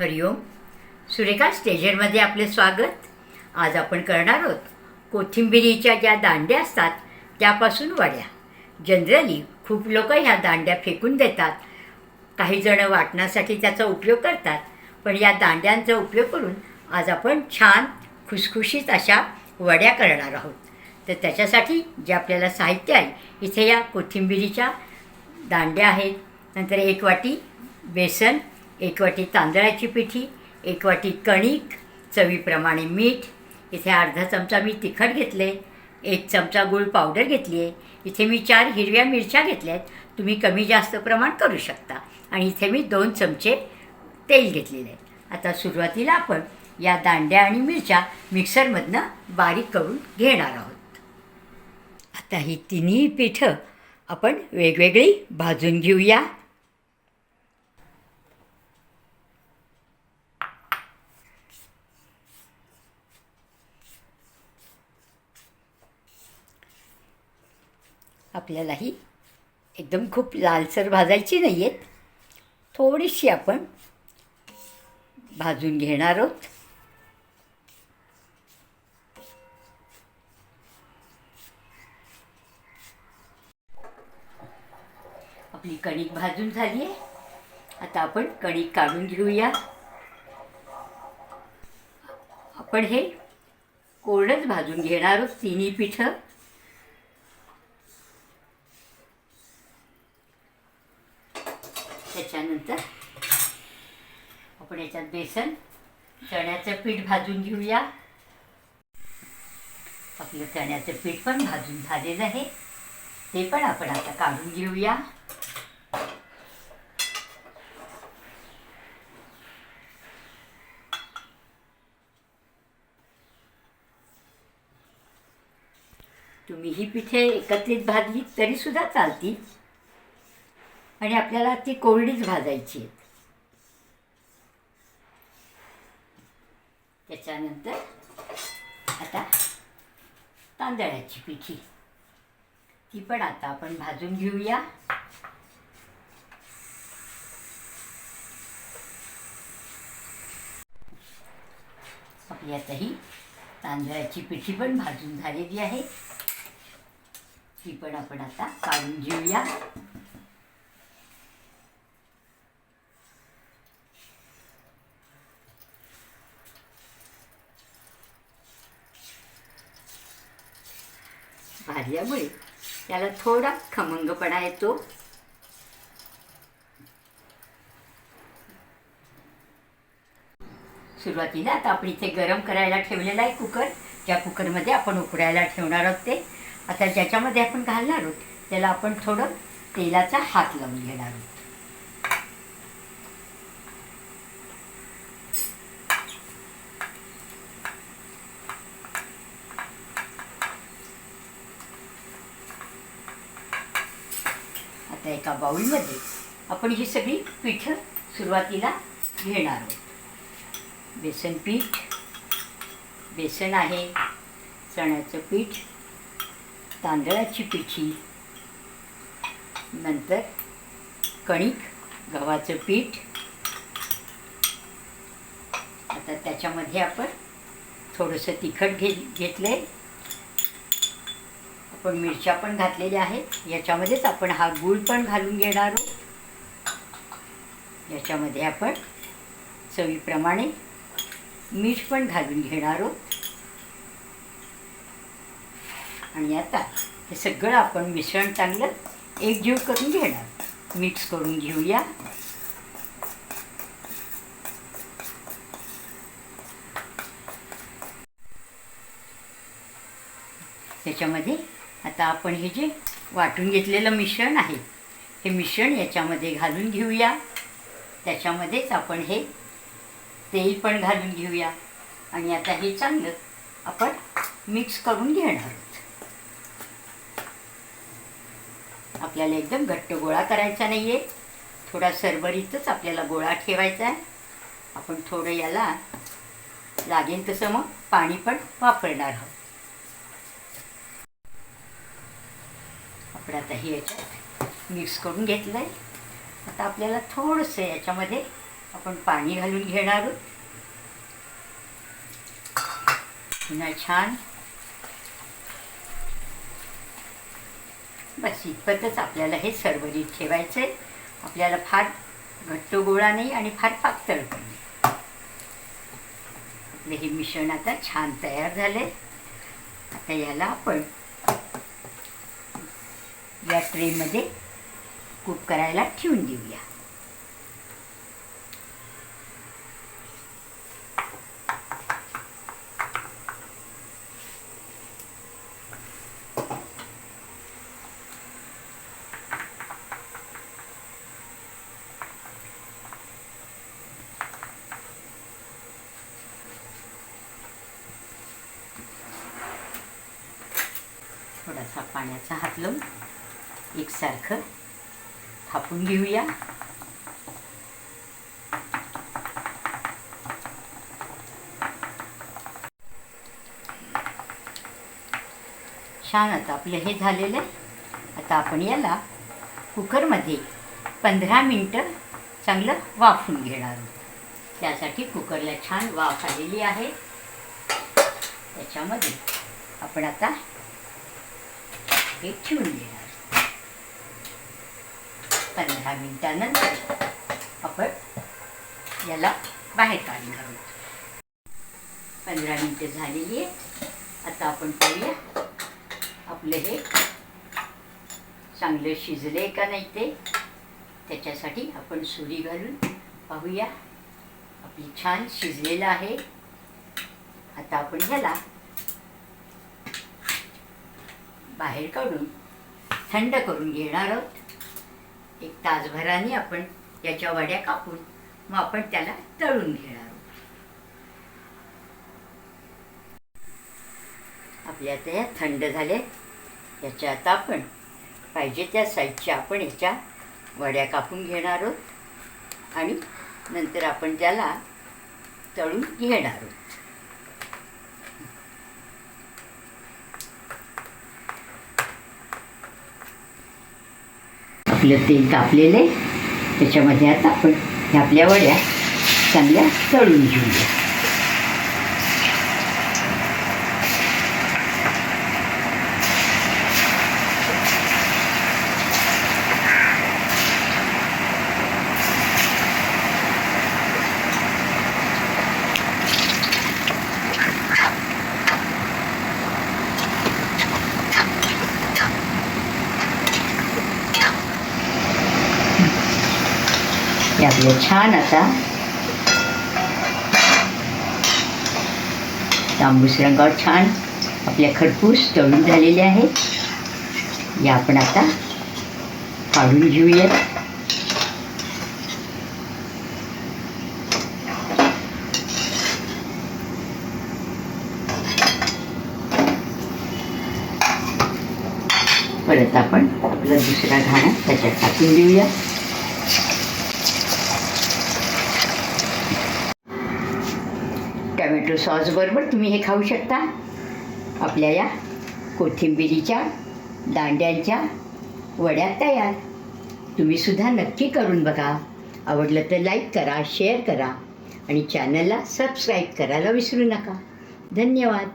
हरिओम सुरेखा स्टेजरमध्ये आपले स्वागत. आज आपण करणार आहोत कोथिंबिरीच्या ज्या दांड्या असतात त्यापासून वड्या जनरली खूप लोक ह्या दांड्या फेकून देतात. काही जण वाटण्यासाठी त्याचा उपयोग करतात पण या दांड्यांचा उपयोग करून आज आपण छान खुसखुशीत अशा वड्या करणार आहोत. तर त्याच्यासाठी जे आपल्याला साहित्य आहे इथे या कोथिंबिरीच्या दांड्या आहेत. नंतर एक वाटी बेसन एक वाटी तांदळाची पिठी एक वाटी कणिक चवीप्रमाणे मीठ. इथे अर्धा चमचा मी तिखट घेतले एक चमचा गूळ पावडर घेतली आहे इथे मी चार हिरव्या मिरच्या घेतल्या आहेत तुम्ही कमी जास्त प्रमाण करू शकता. आणि इथे मी दोन चमचे तेल घेतलेले. आहे आता सुरुवातीला आपण या दांड्या आणि मिरच्या मिक्सरमधनं बारीक करून घेणार आहोत. आता ही तिन्ही पिठं आपण वेगवेगळी भाजून घेऊया. आपल्यालाही एकदम खूप लालसर भाजायची नाही आहेत थोडीशी आपण भाजून घेणार आहोत. आपली कणिक भाजून झाली आहे. आता आपण कणिक काढून घेऊया. आपण हे कोरडंच भाजून घेणार आहोत तिन्ही पिठं त्याच्यानंतर आपण याच्यात बेसन चण्याचं पीठ भाजून घेऊया. आपलं चण्याचं पीठ पण भाजून झालेलं आहे. ते पण आपण आता काढून घेऊया. तुम्ही ही पिठे एकत्रित भाजली तरीसुद्धा चालतील. आणि आपल्याला ती कोरडीच भाजायची आहेत. त्याच्यानंतर आता तांदळाची पिठी. ती पण आता आपण भाजून घेऊया. आपली आता ही तांदळाची पिठी पण भाजून झालेली आहे. ती पण आपण आता काढून घेऊया. भाजल्यामुळे त्याला थोडा खमंगपणा येतो. सुरुवातीला आता आपण इथे गरम करायला ठेवलेला आहे कुकर. ज्या कुकरमध्ये आपण उकडायला ठेवणार आहोत ते. आता ज्याच्यामध्ये आपण घालणार आहोत त्याला आपण थोडं तेलाचा हात लावून घेणार आहोत. आता एका बाउलमध्ये आपण ही सगळी पिठं सुरुवातीला घेणार आहोत. बेसन पीठ बेसन आहे चण्याचं पीठ तांदळाची पिठी नंतर कणिक गव्हाचं पीठ. आता त्याच्यामध्ये आपण थोडंसं तिखट घे घेतलं आहे आपण मिरच्या पण घातलेल्या आहेत. याच्यामध्येच आपण हा गूळ पण घालून घेणार आहोत. याच्यामध्ये आपण चवीप्रमाणे मीठ पण घालून घेणार आहोत. आणि आता हे सगळं आपण मिश्रण चांगलं एकजीव करून घेणार. मिक्स करून घेऊया. त्याच्यामध्ये आता आपण हे जे वाटून घेतलेलं मिश्रण आहे हे मिश्रण याच्यामध्ये घालून घेऊया. त्याच्यामध्येच आपण हे तेल पण घालून घेऊया. आणि आता हे चांगलं आपण मिक्स करून घेणार आहोत. आपल्याला एकदम घट्ट गोळा करायचा नाही आहे थोडा सरभरीतच आपल्याला गोळा ठेवायचा आहे. आपण थोडं याला लागेल तसं मग पाणी पण वापरणार आहोत. आपण आता हे याच्यात मिक्स करून घेतलं आहे आता आपल्याला थोडंसं याच्यामध्ये आपण पाणी घालून घेणार आहोत. पुन्हा छान. बस इतपतच आपल्याला हे सरभरीत ठेवायचं आहे आपल्याला फार घट्ट गोळा नाही आणि फार पातळ पण नाही. आपलं हे मिश्रण आता छान तयार झाले आता याला आपण या ट्रेमध्ये कुक करायला ठेवून देऊया. थोडासा पाण्याचा हात लावून एकसारखं थापून घेऊया. छान आता आपलं हे झालेलं आहे. आता आपण याला कुकरमध्ये पंधरा मिनटं चांगलं वाफून घेणार आहोत. त्यासाठी कुकरला छान वाफ आलेली आहे. त्याच्यामध्ये आपण आता हे ठेवून घेणार पंधरा मिनटानंतर आपण याला बाहेर काढणार आहोत पंधरा मिनटं झालेली आहे आता आपण पाहूया आपलं हे चांगलं शिजले का नाही ते. त्याच्यासाठी आपण सुरी घालून पाहूया. आपली छान शिजलेलं आहे. आता आपण ह्याला बाहेर काढून थंड करून घेणार आहोत. एक तासभराने आपण याच्या वड्या कापून मग आपण त्याला तळून घेणार आहोत. आपल्या आता थंड झाले याच्या आता आपण पाहिजे त्या साईजच्या आपण याच्या वड्या कापून घेणार आहोत. आणि नंतर आपण त्याला तळून घेणार आहोत. आपलं तेल तापलेलं आहे. त्याच्यामध्ये आता आपण ह्या आपल्या वड्या चांगल्या तळून घेऊया. आपले छान आता. तांबूस रंगावर छान. आपल्या खरपूस तळून झालेले आहेत या आपण आता काढून घेऊयात. परत आपण आपला दुसरा घाणा त्याच्यात टाकून देऊया. टमॅटो सॉसबरोबर तुम्ही हे खाऊ शकता. आपल्या या कोथिंबिरीच्या दांड्यांच्या वड्या तयार. तुम्ही सुद्धा नक्की करून बघा. आवडलं तर लाईक करा शेअर करा आणि चॅनलला सबस्क्राईब करायला विसरू नका. धन्यवाद.